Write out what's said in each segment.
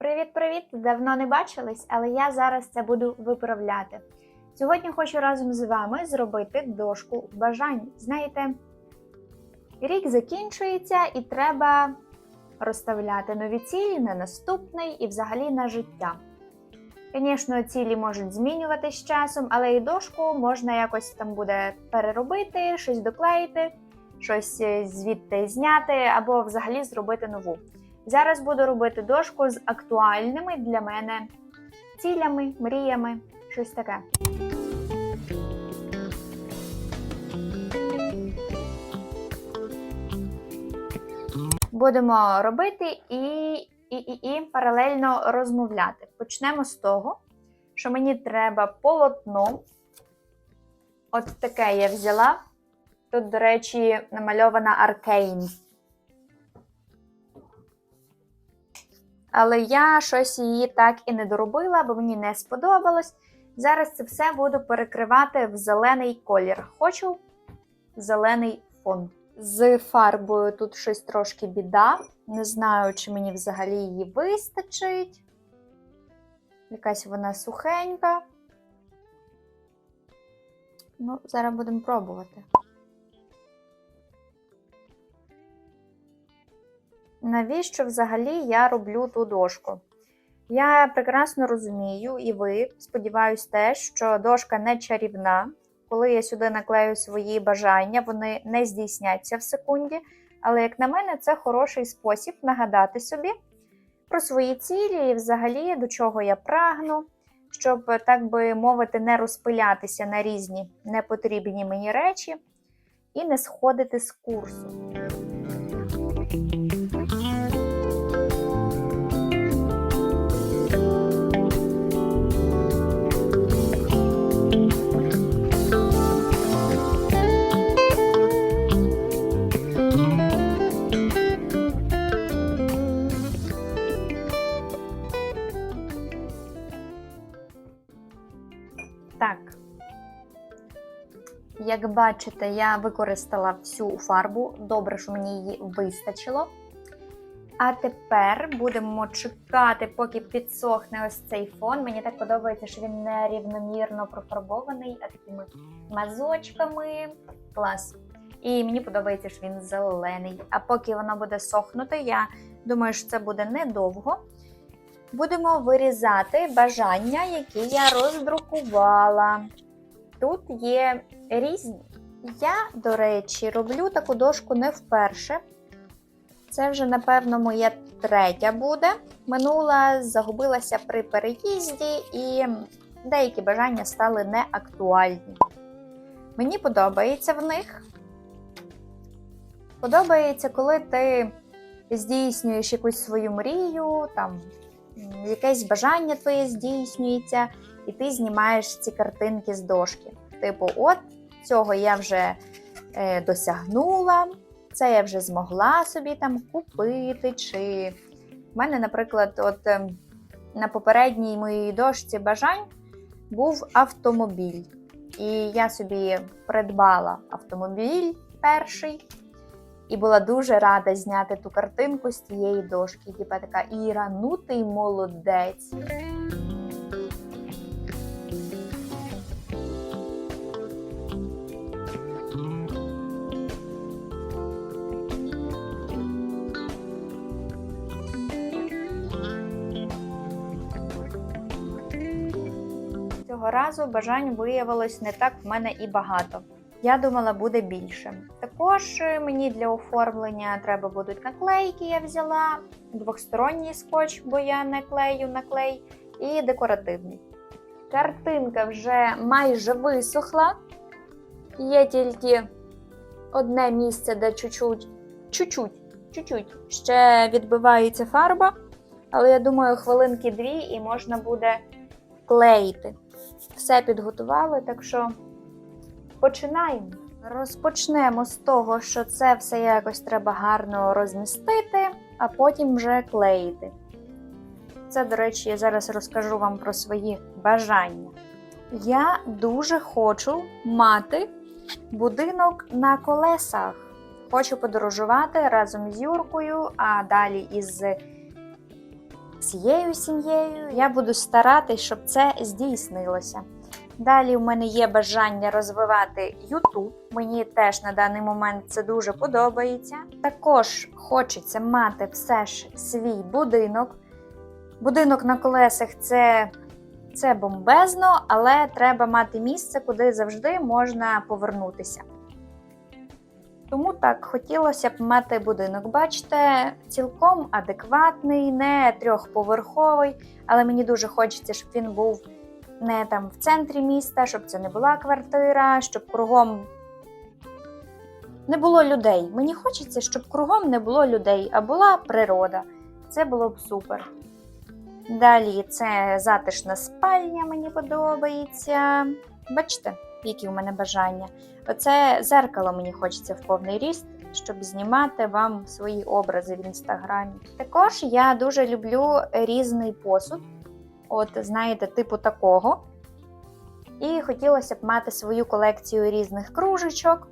Привіт-привіт! Давно не бачились, але я зараз це буду виправляти. Сьогодні хочу разом з вами зробити дошку бажань. Знаєте, рік закінчується і треба розставляти нові цілі на наступний і взагалі на життя. Звісно, цілі можуть змінюватися з часом, але і дошку можна якось там буде переробити, щось доклеїти, щось е, звідти зняти або взагалі зробити нову. Зараз буду робити дошку з актуальними для мене цілями, мріями, щось таке. Будемо робити і, і, і, і паралельно розмовляти. Почнемо з того, що мені треба полотно. От таке я взяла. Тут, до речі, намальована Аркейн. Але я щось її так і не доробила, бо мені не сподобалось. Зараз це все буду перекривати в зелений колір. Хочу зелений фон. З фарбою тут щось трошки біда. Не знаю, чи мені взагалі її вистачить. Якась вона сухенька. Ну, зараз будемо пробувати. Навіщо взагалі я роблю ту дошку? Я прекрасно розумію, і ви, сподіваюсь, теж, що дошка не чарівна. Коли я сюди наклею свої бажання, вони не здійсняться в секунді. Але, як на мене, це хороший спосіб нагадати собі про свої цілі і взагалі до чого я прагну, щоб, так би мовити, не розпилятися на різні непотрібні мені речі і не сходити з курсу. Як бачите, я використала всю фарбу. Добре, що мені її вистачило. А тепер будемо чекати, поки підсохне ось цей фон. Мені так подобається, що він не рівномірно профарбований, а такими мазочками. Клас. І мені подобається, що він зелений. А поки воно буде сохнути, я думаю, що це буде недовго. Будемо вирізати бажання, які я роздрукувала. Тут є різні. Я, до речі, роблю таку дошку не вперше. Це вже, напевно, моя третя буде. Минула загубилася при переїзді, і деякі бажання стали неактуальні. Мені подобається в них. Подобається, коли ти здійснюєш якусь свою мрію, там якесь бажання твоє здійснюється, і ти знімаєш ці картинки з дошки. Типу, от цього я вже е, досягнула, це я вже змогла собі там купити. Чи в мене, наприклад, от е, на попередній моїй дошці бажань був автомобіль. І я собі придбала автомобіль перший. І була дуже рада зняти ту картинку з тієї дошки. Типа така Іра, ну ти молодець. Цього разу бажань виявилось не так в мене і багато. Я думала, буде більше. Також е, мені для оформлення треба будуть наклейки. Я взяла двохсторонній скотч, бо я не клею наклей, і декоративний. Картинка вже майже висохла. Є тільки одне місце, де чуть-чуть, чуть-чуть, чуть-чуть ще відбивається фарба. Але я думаю, хвилинки дві і можна буде клеїти. Все підготували, так що починаємо. Розпочнемо з того, що це все якось треба гарно розмістити, а потім вже клеїти. Це, до речі, я зараз розкажу вам про свої бажання. Я дуже хочу мати будинок на колесах. Хочу подорожувати разом з Юркою, а далі із всією сім'єю. Я буду старатись, щоб це здійснилося. Далі в мене є бажання розвивати YouTube. Мені теж на даний момент це дуже подобається. Також хочеться мати все ж свій будинок. Будинок на колесах це, це бомбезно, але треба мати місце, куди завжди можна повернутися. Тому так хотілося б мати будинок. Бачите, цілком адекватний, не трьохповерховий, але мені дуже хочеться, щоб він був не там в центрі міста, щоб це не була квартира, щоб кругом не було людей. Мені хочеться, щоб кругом не було людей, а була природа. Це було б супер. Далі це затишна спальня, мені подобається. Бачите, які у мене бажання. Оце зеркало мені хочеться в повний ріст, щоб знімати вам свої образи в інстаграмі. Також я дуже люблю різний посуд, от знаєте, типу такого. І хотілося б мати свою колекцію різних кружечок,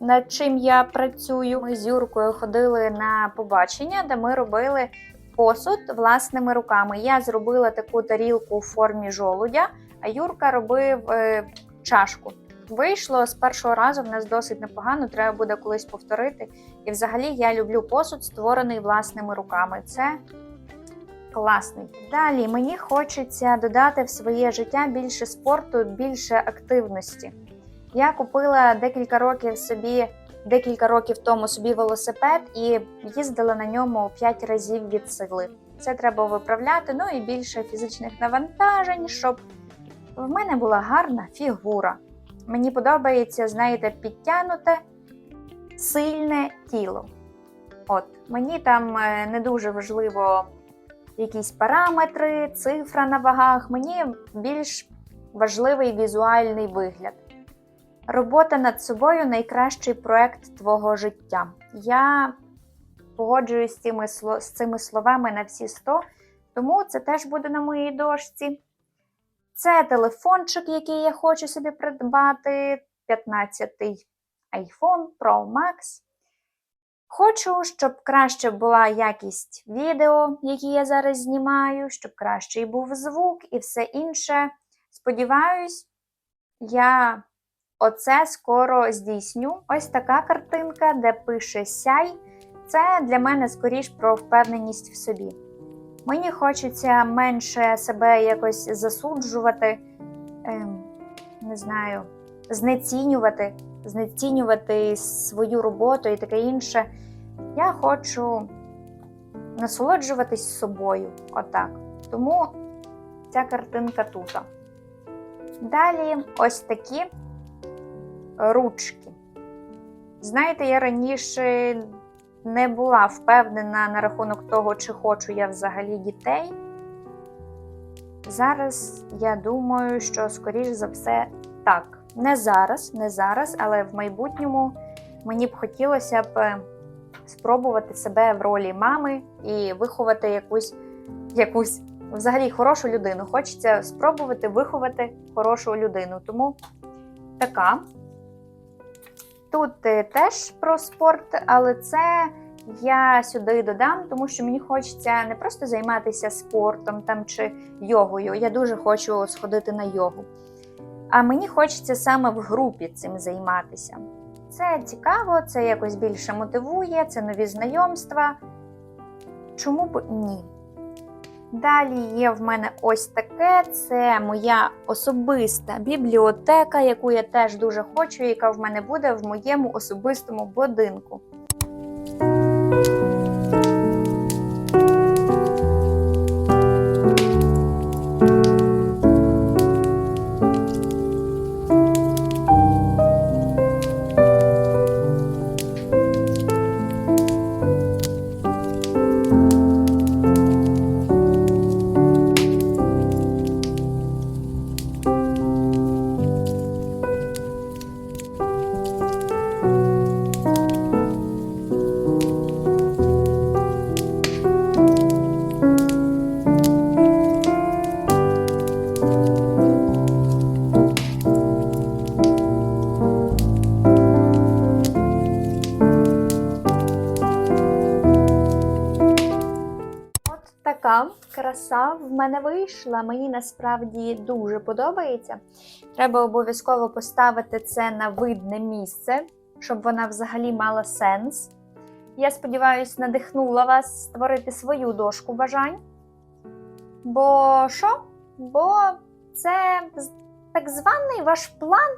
над чим я працюю. Ми з Юркою ходили на побачення, де ми робили посуд власними руками. Я зробила таку тарілку у формі жолудя, а Юрка робив е, чашку. Вийшло з першого разу в нас досить непогано, треба буде колись повторити. І взагалі я люблю посуд, створений власними руками. Це класний. Далі мені хочеться додати в своє життя більше спорту, більше активності. Я купила декілька років собі, декілька років тому собі велосипед і їздила на ньому 5 разів від сили. Це треба виправляти, ну і більше фізичних навантажень, щоб в мене була гарна фігура. Мені подобається, знаєте, підтягнуте, сильне тіло. От, мені там е, не дуже важливо якісь параметри, цифра на вагах. Мені більш важливий візуальний вигляд. Робота над собою найкращий проект твого життя. Я погоджуюсь з цими, словами на всі 100, тому це теж буде на моїй дошці. Це телефончик, який я хочу собі придбати. 15-й iPhone Pro Max. Хочу, щоб краще була якість відео, які я зараз знімаю, щоб кращий був звук і все інше. Сподіваюсь, я оце скоро здійсню. Ось така картинка, де пише сяй. Це для мене скоріш про впевненість в собі. Мені хочеться менше себе якось засуджувати, ем, не знаю, знецінювати, знецінювати свою роботу і таке інше. Я хочу насолоджуватись собою. Отак. Тому ця картинка тут. Далі ось такі ручки. Знаєте, я раніше не була впевнена на рахунок того, чи хочу я взагалі дітей. Зараз я думаю, що, скоріш за все, так. Не зараз, не зараз, але в майбутньому мені б хотілося б спробувати себе в ролі мами і виховати якусь, якусь взагалі хорошу людину. Хочеться спробувати виховати хорошу людину. Тому така. Тут е, теж про спорт, але це я сюди додам, тому що мені хочеться не просто займатися спортом там чи йогою. Я дуже хочу сходити на йогу. А мені хочеться саме в групі цим займатися. Це цікаво, це якось більше мотивує, це нові знайомства. Чому б ні? Далі є в мене ось таке: це моя особиста бібліотека, яку я теж дуже хочу, яка в мене буде в моєму особистому будинку. Краса в мене вийшла. Мені насправді дуже подобається. Треба обов'язково поставити це на видне місце, щоб вона взагалі мала сенс. Я сподіваюся, надихнула вас створити свою дошку бажань. Бо що? Бо це так званий ваш план,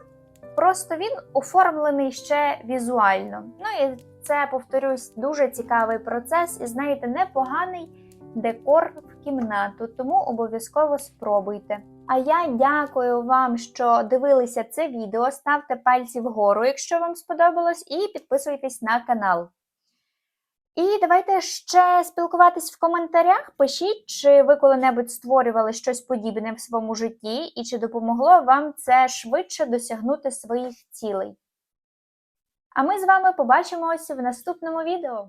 просто він оформлений ще візуально. Ну і це, повторюсь, дуже цікавий процес і, знаєте, непоганий декор в кімнату, тому обов'язково спробуйте. А я дякую вам, що дивилися це відео. Ставте пальці вгору, якщо вам сподобалось, і підписуйтесь на канал. І давайте ще спілкуватись в коментарях. Пишіть, чи ви коли-небудь створювали щось подібне в своєму житті, і чи допомогло вам це швидше досягнути своїх цілей. А ми з вами побачимося в наступному відео.